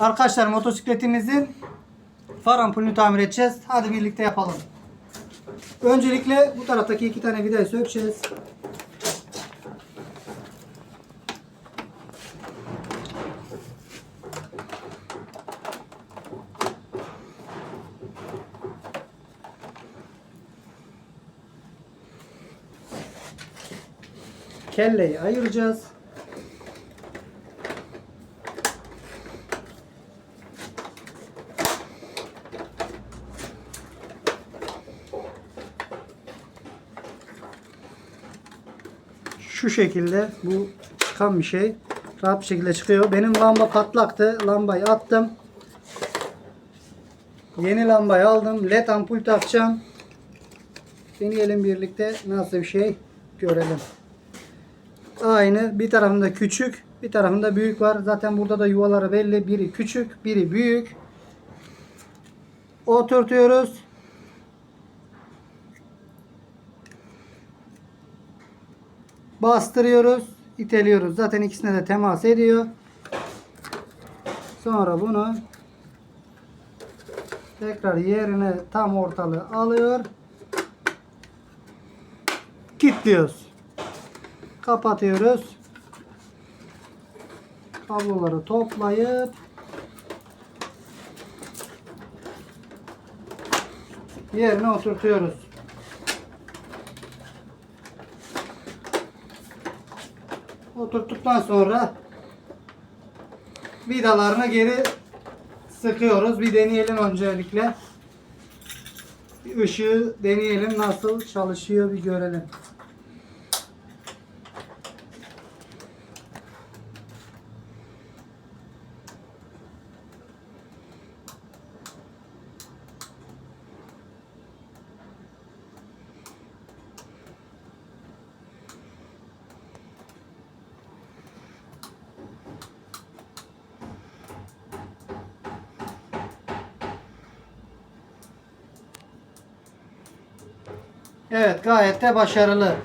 Arkadaşlar motosikletimizin far ampulünü tamir edeceğiz. Hadi birlikte yapalım. Öncelikle bu taraftaki iki tane vidayı sökeceğiz. Kelleyi ayıracağız. Şu şekilde bu çıkan bir şey. Rahat bir şekilde çıkıyor. Benim lamba patlaktı. Lambayı attım. Yeni lambayı aldım. LED ampul takacağım. Deneyelim birlikte nasıl bir şey görelim. Aynı bir tarafında küçük bir tarafında büyük var. Zaten burada da yuvaları belli. Biri küçük biri büyük. Oturtuyoruz. Bastırıyoruz. iteliyoruz. Zaten ikisine de temas ediyor. Sonra bunu tekrar yerine tam ortalığı alıyor. Kilitliyoruz. Kapatıyoruz. Kabloları toplayıp yerine oturtuyoruz. Oturttuktan sonra vidalarını geri sıkıyoruz. Bir deneyelim öncelikle. Bir deneyelim nasıl çalışıyor bir görelim. Evet gayet de başarılı.